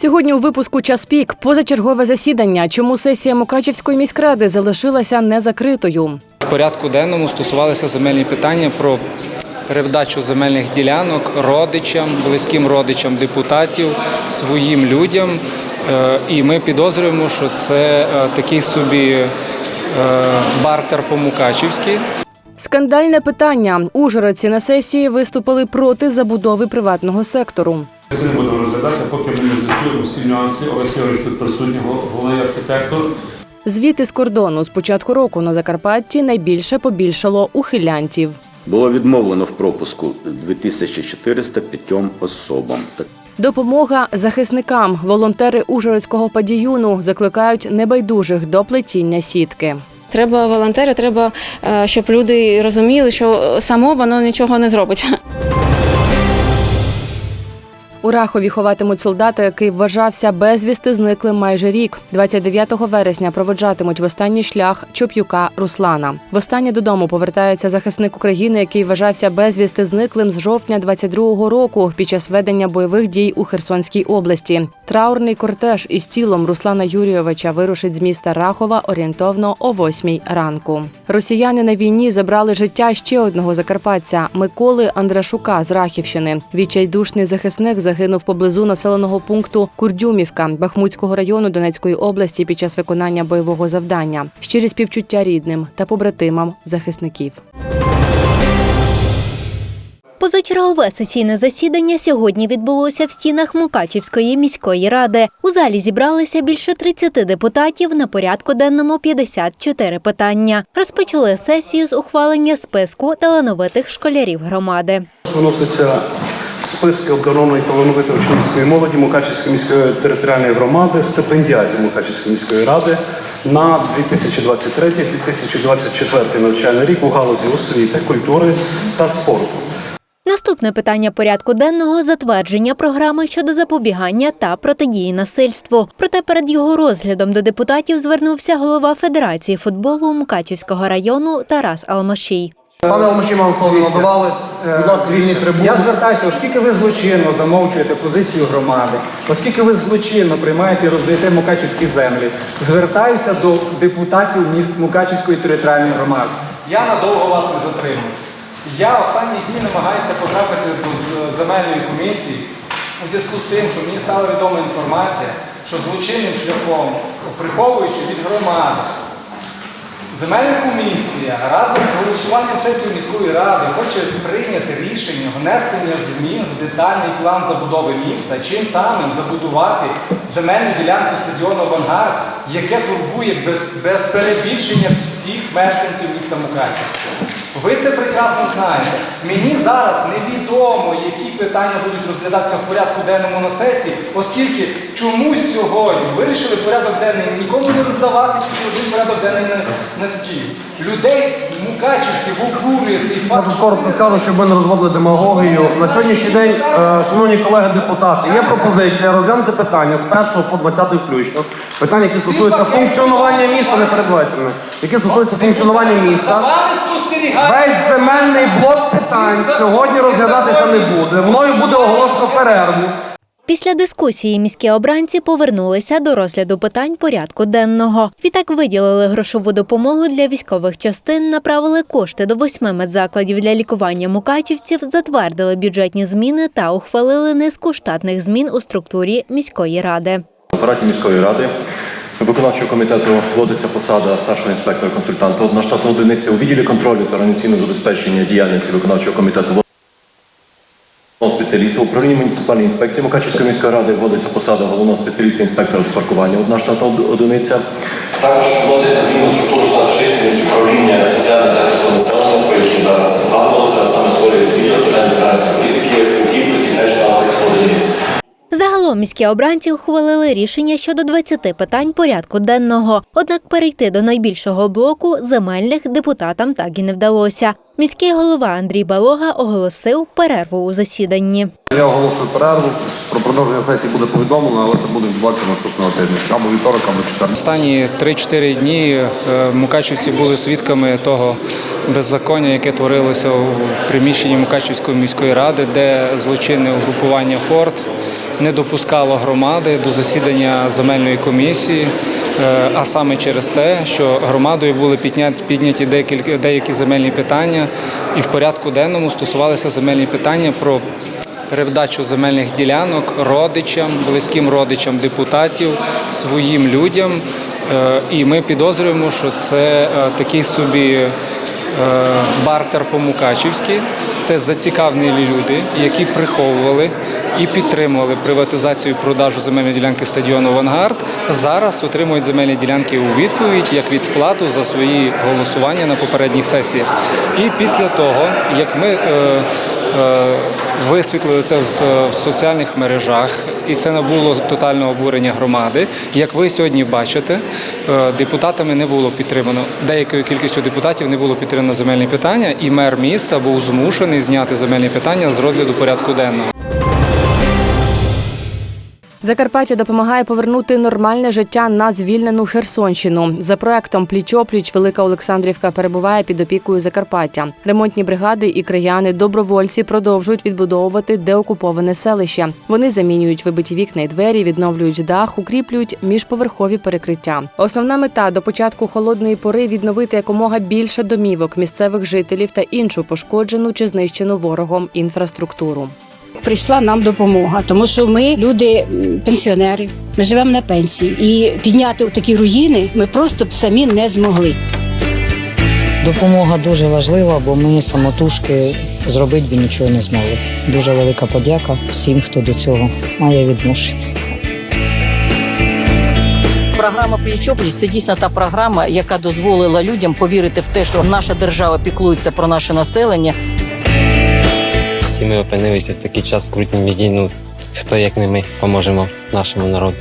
Сьогодні у випуску час пік позачергове засідання. Чому сесія Мукачівської міськради залишилася незакритою? В порядку денному стосувалися земельні питання про передачу земельних ділянок родичам, близьким родичам депутатів, своїм людям. Е, І ми підозрюємо, що це е, такий собі е, бартер по-мукачівськи. Скандальне питання. Ужгородці на сесії виступили проти забудови приватного сектору. Це не будемо розглядати, поки ми не з'ясуємо всі нюанси. Олег тут присутній, головний архітектор. Звіти з кордону з початку року на Закарпатті найбільше побільшало ухилянтів. Було відмовлено в пропуску 2405 особам. Допомога захисникам. Волонтери Ужгородського падіюну закликають небайдужих до плетіння сітки. Треба волонтери, треба, е, щоб люди розуміли, що само воно нічого не зробить. У Рахові ховатимуть солдата, який вважався безвісти зниклим майже рік. 29 вересня проводжатимуть в останній шлях Чоп'юка Руслана. Востаннє додому повертається захисник України, який вважався безвісти зниклим з жовтня 22-го року під час ведення бойових дій у Херсонській області. Траурний кортеж із тілом Руслана Юрійовича вирушить з міста Рахова орієнтовно о 8 ранку. Росіяни на війні забрали життя ще одного закарпатця Миколи Андрашука з Рахівщини. Відчайдушний захисник загинув поблизу населеного пункту Курдюмівка Бахмутського району Донецької області під час виконання бойового завдання. Щирі співчуття рідним та побратимам захисників. Позачергове сесійне засідання сьогодні відбулося в стінах Мукачівської міської ради. У залі зібралися більше 30 депутатів. На порядку денному 54 питання. Розпочали сесію з ухвалення списку талановитих школярів громади. Виносяться списки обдарованої талановитої учнівської молоді Мукачівської міської територіальної громади, стипендіатів Мукачівської міської ради на 2023-2024 навчальний рік у галузі освіти, культури та спорту. Наступне питання порядку денного затвердження програми щодо запобігання та протидії насильству. Проте перед його розглядом до депутатів звернувся голова Федерації футболу Мукачівського району Тарас Алмашій. Пане Омаші, вам слово надавали. Будь ласка, вільні трибуни. Я звертаюся, оскільки ви злочинно замовчуєте позицію громади, оскільки ви злочинно приймаєте і роздаєте Мукачівські землі, звертаюся до депутатів міст Мукачівської територіальної громади. Я надовго вас не затримую. Я останні дні намагаюся потрапити до земельної комісії у зв'язку з тим, що мені стала відома інформація, що злочинним шляхом, приховуючи від громади, земельна комісія разом з голосуванням сесії міської ради хоче прийняти рішення внесення змін в детальний план забудови міста, чим самим забудувати земельну ділянку стадіону Авангард, яке турбує без, без перебільшення всіх мешканців міста Мукачева. Ви це прекрасно знаєте. Мені зараз невідомо, які питання будуть розглядатися в порядку денному на сесії, оскільки чомусь сьогодні вирішили порядок денний нікому не роздавати, тільки один порядок денний на, на стіл. Людей, мукачівців, обурює цей факт. тут коротко скажу, щоб ми не розводили демагогію. На сьогоднішній день, е, шановні колеги депутати, є пропозиція розглянути питання з 1 по 20 включно. Питання, які стосуються функціонування міста, не перебувайте мене, які стосуються функціонування За міста. вами спостерігає. Весь земельний блок питань сьогодні розглядатися не буде. Мною буде оголошено перерву. Після дискусії міські обранці повернулися до розгляду питань порядку денного. Відтак виділили грошову допомогу для військових частин, направили кошти до восьми медзакладів для лікування мукачівців, затвердили бюджетні зміни та ухвалили низку штатних змін у структурі міської ради. Апараті міської ради виконавчого комітету вводиться посада старшого інспектора консультанта одна штатна одиниця у відділі контролю та організаційного забезпечення діяльності виконавчого комітету спеціаліста управління муніципальної інспекції Мукачівської міської ради вводиться посада головного спеціаліста інспектора з паркування одна штата одиниця. Також вноситься зміни структуру штату чисельність управління соціального захисту населення, про які зараз згадувалося, саме створюється відділ з питань ветеранської політики у кількості нештатних одиниць. Загалом міські обранці ухвалили рішення щодо 20 питань порядку денного. Однак перейти до найбільшого блоку земельних депутатам так і не вдалося. Міський голова Андрій Балога оголосив перерву у засіданні. Я оголошую перерву. Про продовження сесії буде повідомлено, але це буде відбуватися наступного тижня. Або вівторок, або четвер. Останні 3-4 дні е, мукачівці були свідками того беззаконня, яке творилося в приміщенні Мукачівської міської ради, де злочинне угрупування Форт не допускало громади до засідання земельної комісії. Е, А саме через те, що громадою були підняті, декілька деякі земельні питання, і в порядку денному стосувалися земельні питання про передачу земельних ділянок родичам, близьким родичам депутатів, своїм людям. Е, І ми підозрюємо, що це е, такий собі бартер по-мукачівськи. Це зацікавлені люди, які приховували і підтримували приватизацію продажу земельної ділянки стадіону Вангард. Зараз отримують земельні ділянки у відповідь як відплату за свої голосування на попередніх сесіях. І після того, як ми е, е, висвітлили це в- соціальних мережах, і це набуло тотального обурення громади. Як ви сьогодні бачите, е, депутатами не було підтримано деякою кількістю депутатів не було підтримано земельні питання, і мер міста був змушений зняти земельні питання з розгляду порядку денного. Закарпаття допомагає повернути нормальне життя на звільнену Херсонщину. За проектом Пліч-опліч Велика Олександрівка перебуває під опікою Закарпаття. Ремонтні бригади і краяни добровольці продовжують відбудовувати деокуповане селище. Вони замінюють вибиті вікна і двері, відновлюють дах, укріплюють міжповерхові перекриття. Основна мета до початку холодної пори відновити якомога більше домівок місцевих жителів та іншу пошкоджену чи знищену ворогом інфраструктуру. Прийшла нам допомога, тому що ми люди пенсіонери, ми живемо на пенсії, і підняти такі руїни ми просто б самі не змогли. Допомога дуже важлива, бо ми самотужки зробити би нічого не змогли. Дуже велика подяка всім, хто до цього має відношення. Програма «Пліч-опліч» – це дійсно та програма, яка дозволила людям повірити в те, що наша держава піклується про наше населення. Всі ми опинилися в такий час крутні війні. Ну хто як не ми поможемо нашому народу.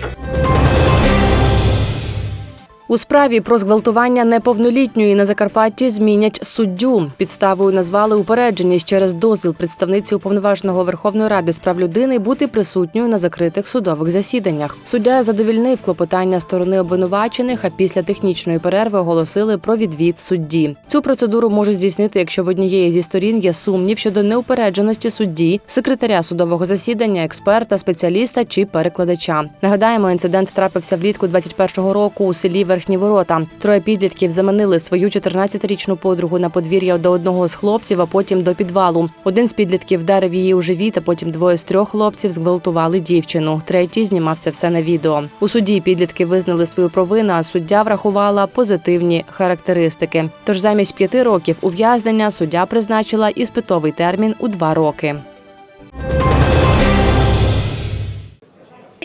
У справі про зґвалтування неповнолітньої на Закарпатті змінять суддю. Підставою назвали упередженість через дозвіл представниці уповноваженого Верховної Ради з прав людини бути присутньою на закритих судових засіданнях. Суддя задовільнив клопотання сторони обвинувачених, а після технічної перерви оголосили про відвід судді. Цю процедуру можуть здійснити, якщо в однієї зі сторін є сумнів щодо неупередженості судді, секретаря судового засідання, експерта, спеціаліста чи перекладача. Нагадаємо, інцидент трапився влітку 21-го року у селі Верхні Ворота. Троє підлітків заманили свою 14-річну подругу на подвір'я до одного з хлопців, а потім до підвалу. Один з підлітків вдарив її у живіт, а потім двоє з трьох хлопців зґвалтували дівчину. Третій знімав це все на відео. У суді підлітки визнали свою провину, а суддя врахувала позитивні характеристики. Тож замість п'яти років ув'язнення суддя призначила іспитовий термін у два роки.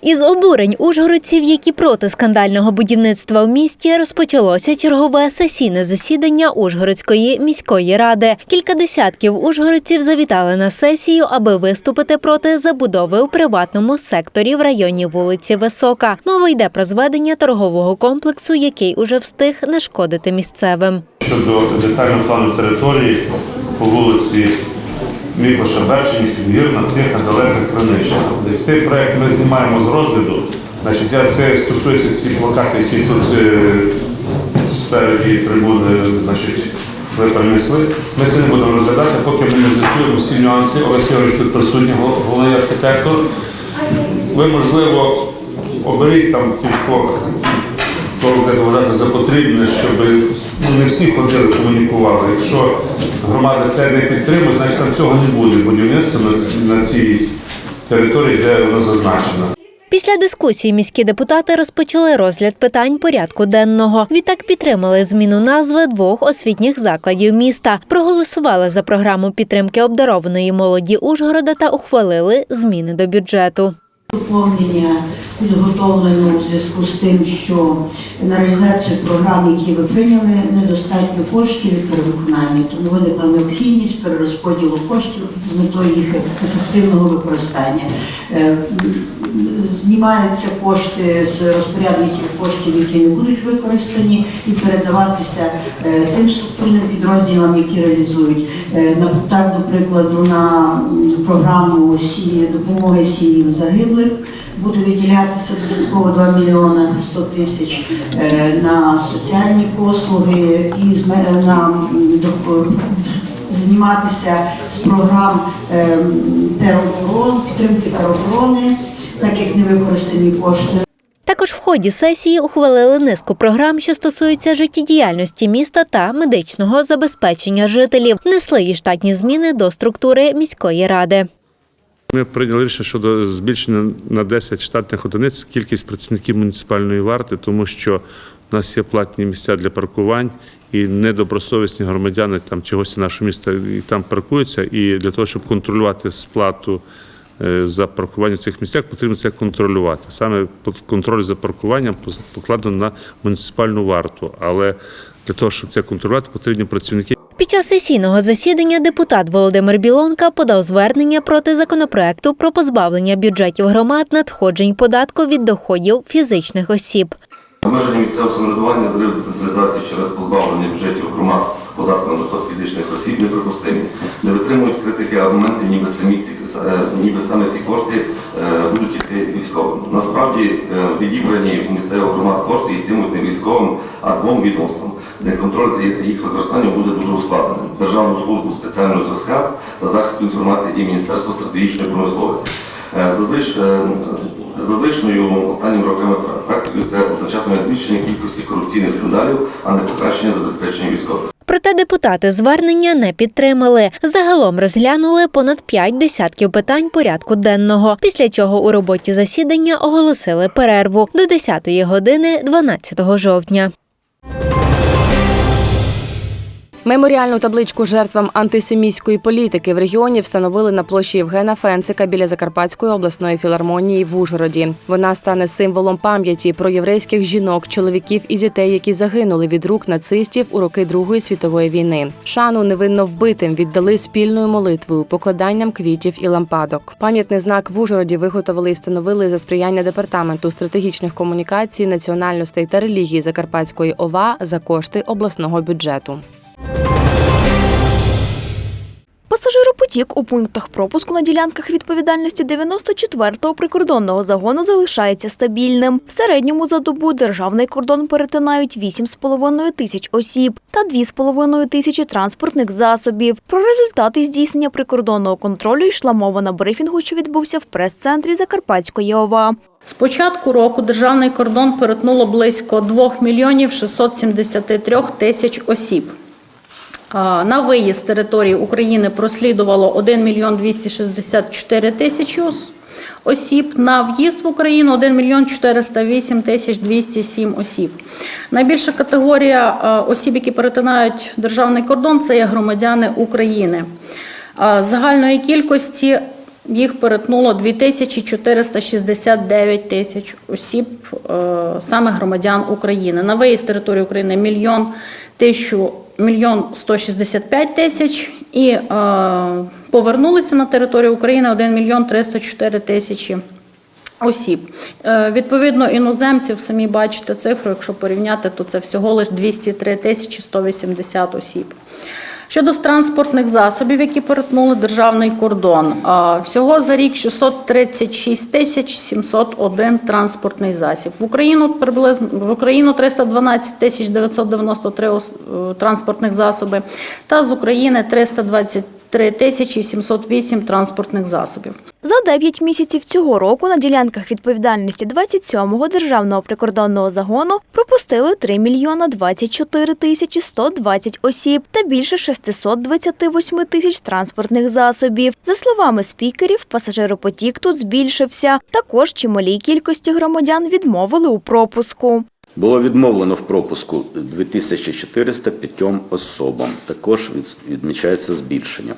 Із обурень ужгородців, які проти скандального будівництва в місті, розпочалося чергове сесійне засідання Ужгородської міської ради. Кілька десятків ужгородців завітали на сесію, аби виступити проти забудови у приватному секторі в районі вулиці Висока. Мова йде про зведення торгового комплексу, який уже встиг нашкодити місцевим. щодо детального плану території по вулиці Мікоша Берчині, Фінгірна, Тиха, Далека, Кранична. Десь Цей проект ми знімаємо з розгляду. Значить, це стосується всі плакати, які тут е, спереді трибуни значить, ви принесли. Ми це не будемо розглядати, поки ми не з'ясуємо всі нюанси. Ігорович тут присутній, гол- головний архітектор. Ви, можливо, оберіть там кількох хто буде вважати за потрібне, щоб не всі ходили, комунікували. Якщо громада це не підтримує, значить там цього не буде будівництва на, на цій території, де воно зазначено. Після дискусії міські депутати розпочали розгляд питань порядку денного. Відтак підтримали зміну назви двох освітніх закладів міста, проголосували за програму підтримки обдарованої молоді Ужгорода та ухвалили зміни до бюджету. Доповнення підготовлено у зв'язку з тим, що на реалізацію програм, які ви прийняли, недостатньо коштів від перевиконання. Тому виникла необхідність перерозподілу коштів з метою їх ефективного використання. Е, Знімаються кошти з розпорядників коштів, які не будуть використані, і передаватися е, тим структурним підрозділам, які реалізують. Е, Так, до прикладу, на програму допомоги сім'ям загиблих буде виділятися додатково 2 мільйона 100 тисяч е, на соціальні послуги і ме- на зніматися з програм е, тероборон, підтримки тероборони. так як невикористані кошти. Також в ході сесії ухвалили низку програм, що стосуються життєдіяльності міста та медичного забезпечення жителів. Внесли і штатні зміни до структури міської ради. Ми прийняли рішення щодо збільшення на 10 штатних одиниць кількість працівників муніципальної варти, тому що у нас є платні місця для паркувань, і недобросовісні громадяни там чогось нашого міста і там паркуються. І для того, щоб контролювати сплату е, за паркування в цих місцях, потрібно це контролювати. Саме контроль за паркуванням покладено на муніципальну варту. Але для того, щоб це контролювати, потрібні працівники. Час сесійного засідання депутат Володимир Білонка подав звернення проти законопроекту про позбавлення бюджетів громад надходжень податку від доходів фізичних осіб. Обмеження місцевого самоврядування, зрив децентралізації через позбавлення бюджетів громад податку на доход фізичних осіб неприпустимі. Не витримують критики аргументи, ніби самі ці е, ніби саме ці кошти е, будуть йти військовим. Насправді е, відібрані у місцевих громад кошти йтимуть не військовим, а двом відомствам, де контроль за їх використанням буде дуже ускладненим. Державну службу спеціального зв'язка та захисту інформації і Міністерство стратегічної промисловості. Е, е, за звичною останніми роками практикою це означатиме збільшення кількості корупційних скандалів, а не покращення забезпечення військових. Проте депутати звернення не підтримали. Загалом розглянули понад п'ять десятків питань порядку денного. Після чого у роботі засідання оголосили перерву до 10-ї години 12 жовтня. Меморіальну табличку жертвам антисемітської політики в регіоні встановили на площі Євгена Фенцика біля Закарпатської обласної філармонії в Ужгороді. Вона стане символом пам'яті про єврейських жінок, чоловіків і дітей, які загинули від рук нацистів у роки Другої світової війни. Шану невинно вбитим віддали спільною молитвою, покладанням квітів і лампадок. Пам'ятний знак в Ужгороді виготовили і встановили за сприяння департаменту стратегічних комунікацій, національностей та релігії Закарпатської ОВА за кошти обласного бюджету. Пасажиропотік у пунктах пропуску на ділянках відповідальності 94-го прикордонного загону залишається стабільним. В середньому за добу державний кордон перетинають 8,5 тисяч осіб та 2,5 тисячі транспортних засобів. Про результати здійснення прикордонного контролю йшла мова на брифінгу, що відбувся в прес-центрі Закарпатської ОВА. З початку року державний кордон перетнуло близько 2 мільйонів 673 тисяч осіб. А, На виїзд з території України прослідувало 1 мільйон 264 тисячі ос- осіб. На в'їзд в Україну 1 мільйон 408 тисяч 207 осіб. Найбільша категорія е, осіб, які перетинають державний кордон, це є громадяни України. А, Загальної кількості їх перетнуло 2469 тисяч осіб, е, саме громадян України. На виїзд з території України мільйон тисячу мільйон 165 тисяч і е, повернулися на територію України 1 мільйон 304 тисячі осіб. Е, Відповідно, іноземців самі бачите цифру, якщо порівняти, то це всього лише 203 тисячі 180 осіб. Щодо транспортних засобів, які перетнули державний кордон, всього за рік 636 тисяч 701 транспортний засіб. В Україну приблизно в Україну 312 тисяч 993 е, транспортних засоби, та з України 320 3708 транспортних засобів. За 9 місяців цього року на ділянках відповідальності 27-го державного прикордонного загону пропустили 3 мільйона 24 тисячі 120 осіб та більше 628 тисяч транспортних засобів. За словами спікерів, пасажиропотік тут збільшився. Також чималій кількості громадян відмовили у пропуску. Було відмовлено в пропуску 2405 особам. Також відмічається збільшення.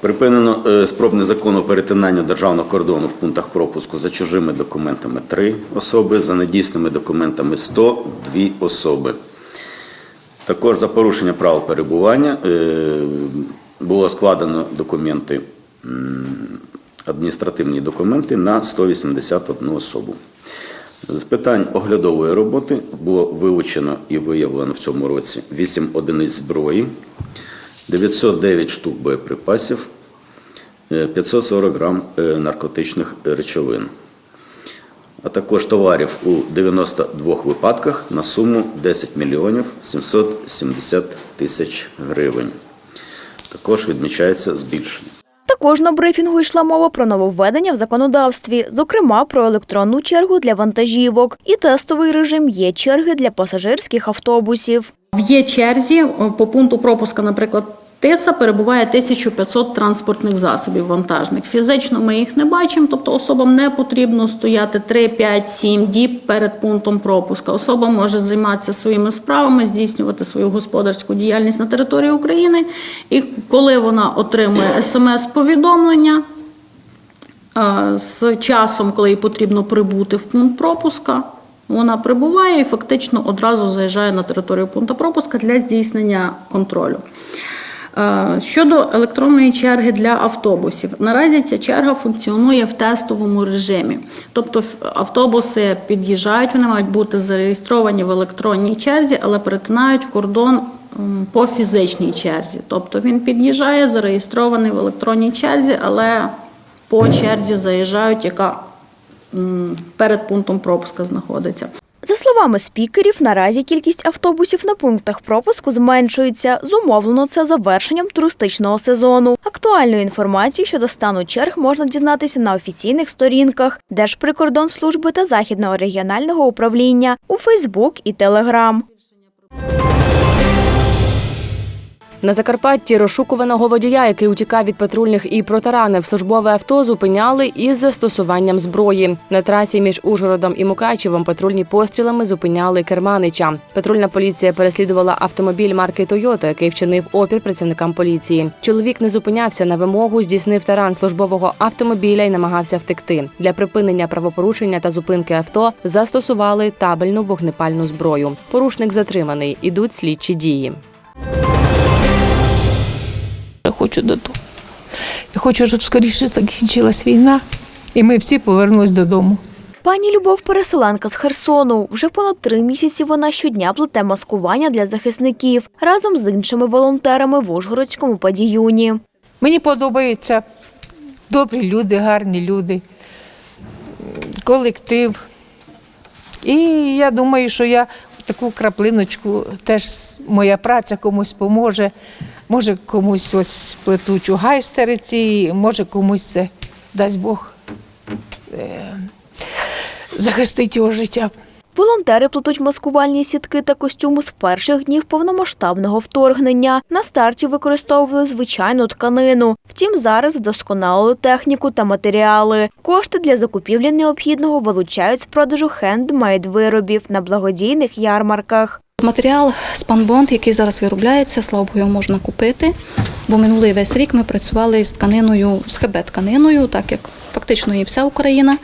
Припинено е, спроб незаконного перетинання державного кордону в пунктах пропуску за чужими документами 3 особи, за недійсними документами 102 особи. Також за порушення правил перебування е, було складено документи, адміністративні документи на 181 особу. З питань оглядової роботи було вилучено і виявлено в цьому році 8 одиниць зброї, 909 штук боєприпасів, е, 540 грам е, наркотичних речовин, а також товарів у 92 випадках на суму 10 мільйонів 770 тисяч гривень. Також відмічається збільшення. На брифінгу йшла мова про нововведення в законодавстві, зокрема про електронну чергу для вантажівок і тестовий режим є черги для пасажирських автобусів. В є черзі по пункту пропуска, наприклад, Тиса перебуває 1500 транспортних засобів вантажних. Фізично ми їх не бачимо, тобто особам не потрібно стояти 3, 5, 7 діб перед пунктом пропуска. Особа може займатися своїми справами, здійснювати свою господарську діяльність на території України. І коли вона отримує смс-повідомлення, е, з часом, коли їй потрібно прибути в пункт пропуска, вона прибуває і фактично одразу заїжджає на територію пункту пропуска для здійснення контролю. Е, Щодо електронної черги для автобусів, наразі ця черга функціонує в тестовому режимі. Тобто автобуси під'їжджають, вони мають бути зареєстровані в електронній черзі, але перетинають кордон по фізичній черзі. Тобто він під'їжджає, зареєстрований в електронній черзі, але по черзі заїжджають, яка перед пунктом пропуска знаходиться. За словами спікерів, наразі кількість автобусів на пунктах пропуску зменшується. Зумовлено це завершенням туристичного сезону. Актуальну інформацію щодо стану черг можна дізнатися на офіційних сторінках Держприкордонслужби та Західного регіонального управління у Фейсбук і Телеграм. На Закарпатті розшукуваного водія, який утікав від патрульних і протаранив службове авто, зупиняли із застосуванням зброї. На трасі між Ужгородом і Мукачевом патрульні пострілами зупиняли керманича. Патрульна поліція переслідувала автомобіль марки Тойота, який вчинив опір працівникам поліції. Чоловік не зупинявся на вимогу, здійснив таран службового автомобіля і намагався втекти. Для припинення правопорушення та зупинки авто застосували табельну вогнепальну зброю. Порушник затриманий. Ідуть слідчі дії. Хочу додому. Я хочу, щоб скоріше закінчилась війна, і ми всі повернулись додому. Пані Любов переселенка з Херсону. Вже понад три місяці вона щодня плете маскування для захисників разом з іншими волонтерами в Ужгородському падіюні. Мені подобаються добрі люди, гарні люди, колектив. І я думаю, що я таку краплиночку, теж моя праця комусь поможе. Може, комусь ось плетучу гайстериці, може комусь це дасть Бог е, захистить його життя. Волонтери плетуть маскувальні сітки та костюми з перших днів повномасштабного вторгнення. На старті використовували звичайну тканину. Втім, зараз вдосконалили техніку та матеріали. Кошти для закупівлі необхідного вилучають з продажу хендмейд виробів на благодійних ярмарках. Матеріал спанбонд, який зараз виробляється, слава Богу, його можна купити. Бо минулий весь рік ми працювали з тканиною, з ХБ-тканиною, так як фактично і вся Україна.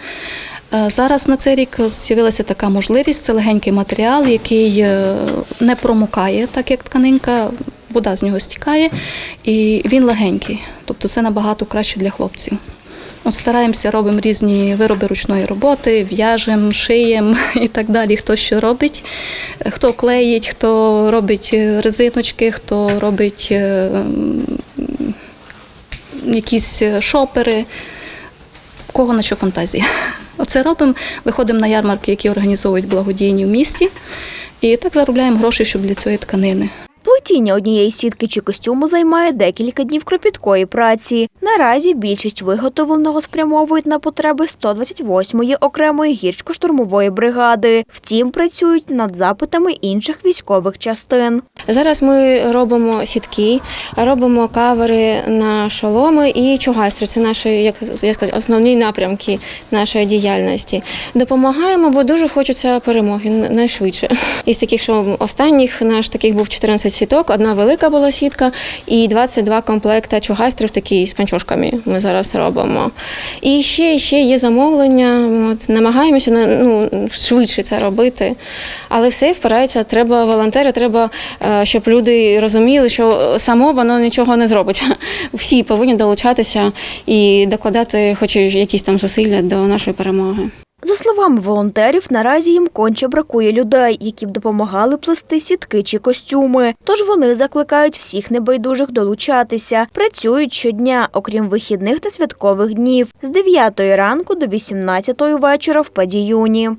Е, Зараз на цей рік з'явилася така можливість. Це легенький матеріал, який е, не промокає, так як тканинка, вода з нього стікає, і він легенький. Тобто це набагато краще для хлопців. От стараємося, робимо різні вироби ручної роботи, в'яжемо, шиємо і так далі. Хто що робить, хто клеїть, хто робить е, резиночки, хто робить е, якісь е, шопери, кого на що фантазія. Оце робимо, виходимо на ярмарки, які організовують благодійні в місті, і так заробляємо гроші, щоб для цієї тканини. Плетіння однієї сітки чи костюму займає декілька днів кропіткої праці. Наразі більшість виготовленого спрямовують на потреби 128-ї окремої гірсько-штурмової бригади. Втім, працюють над запитами інших військових частин. Зараз ми робимо сітки, робимо кавери на шоломи і чугайстри. Це наші, як я сказати, основні напрямки нашої діяльності. Допомагаємо, бо дуже хочеться перемоги найшвидше. Із таких, що останніх наш таких був 14 сіток, одна велика була сітка і 22 комплекта чугайстрів такі з панчошками ми зараз робимо. І ще, ще є замовлення. От, намагаємося ну, швидше це робити. Але все впирається, треба волонтери, треба, е, щоб люди розуміли, що само воно нічого не зробить. Всі повинні долучатися і докладати хоч якісь там зусилля до нашої перемоги. За словами волонтерів, наразі їм конче бракує людей, які б допомагали плести сітки чи костюми. Тож вони закликають всіх небайдужих долучатися. Працюють щодня, окрім вихідних та святкових днів, з 9 ранку до 18 вечора в падіюні.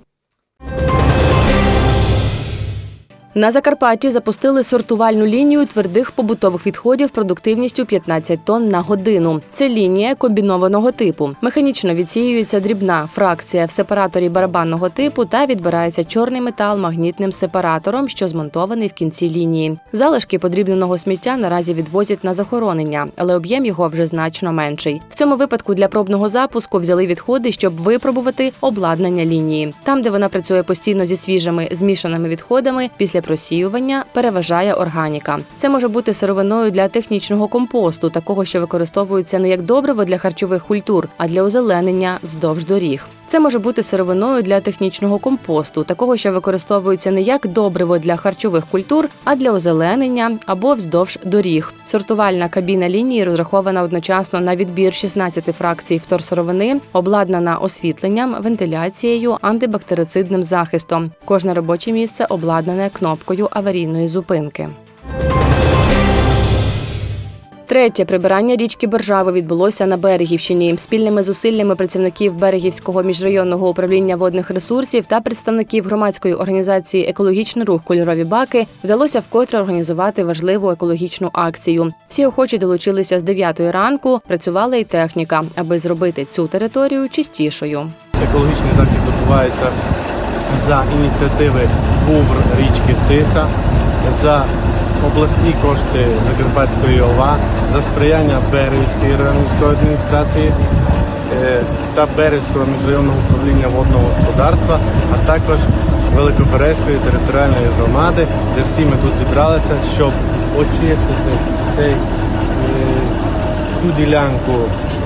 На Закарпатті запустили сортувальну лінію твердих побутових відходів продуктивністю 15 тонн на годину. Це лінія комбінованого типу. Механічно відсіюється дрібна фракція в сепараторі барабанного типу та відбирається чорний метал магнітним сепаратором, що змонтований в кінці лінії. Залишки подрібненого сміття наразі відвозять на захоронення, але об'єм його вже значно менший. В цьому випадку для пробного запуску взяли відходи, щоб випробувати обладнання лінії. Там, де вона працює постійно зі свіжими змішаними відходами, після просіювання переважає органіка. Це може бути сировиною для технічного компосту, такого, що використовується не як добриво для харчових культур, а для озеленення вздовж доріг. Це може бути сировиною для технічного компосту, такого, що використовується не як добриво для харчових культур, а для озеленення або вздовж доріг. Сортувальна кабіна лінії розрахована одночасно на відбір 16 фракцій вторсировини, обладнана освітленням, вентиляцією, антибактерицидним захистом. Кожне робоче місце обладнане кнопкою аварійної зупинки. Третє прибирання річки Боржави відбулося на Берегівщині. Спільними зусиллями працівників Берегівського міжрайонного управління водних ресурсів та представників громадської організації Екологічний рух Кольорові баки вдалося вкотре організувати важливу екологічну акцію. Всі охочі долучилися з 9 ранку. Працювала і техніка, аби зробити цю територію чистішою. Екологічний захід відбувається за ініціативи БУВР річки Тиса, за обласні кошти Закарпатської ОВА, за сприяння Берегівської районної адміністрації е, та Берегівського міжрайонного управління водного господарства, а також Великоберезької територіальної громади, де всі ми тут зібралися, щоб очистити цей, цю ділянку е,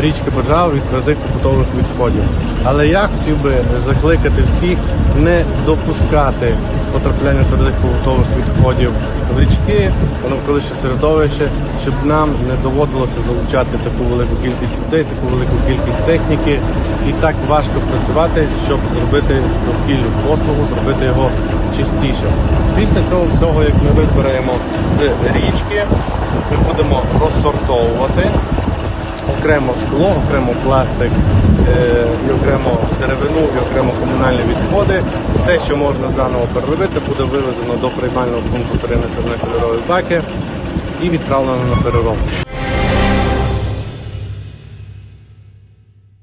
річки Боржава від твердих побутових відходів. Але я хотів би закликати всіх не допускати потрапляння твердих побутових відходів в річки, навколишнє середовище, щоб нам не доводилося залучати таку велику кількість людей, таку велику кількість техніки і так важко працювати, щоб зробити довкіллю послугу, зробити його чистішим. Після цього всього, як ми визбираємо з річки, ми будемо розсортовувати окремо скло, окремо пластик, е, і окремо деревину, і окремо комунальні відходи. Все, що можна заново переробити, буде вивезено до приймального пункту 3 населення кольорові баки і відправлено на переробку.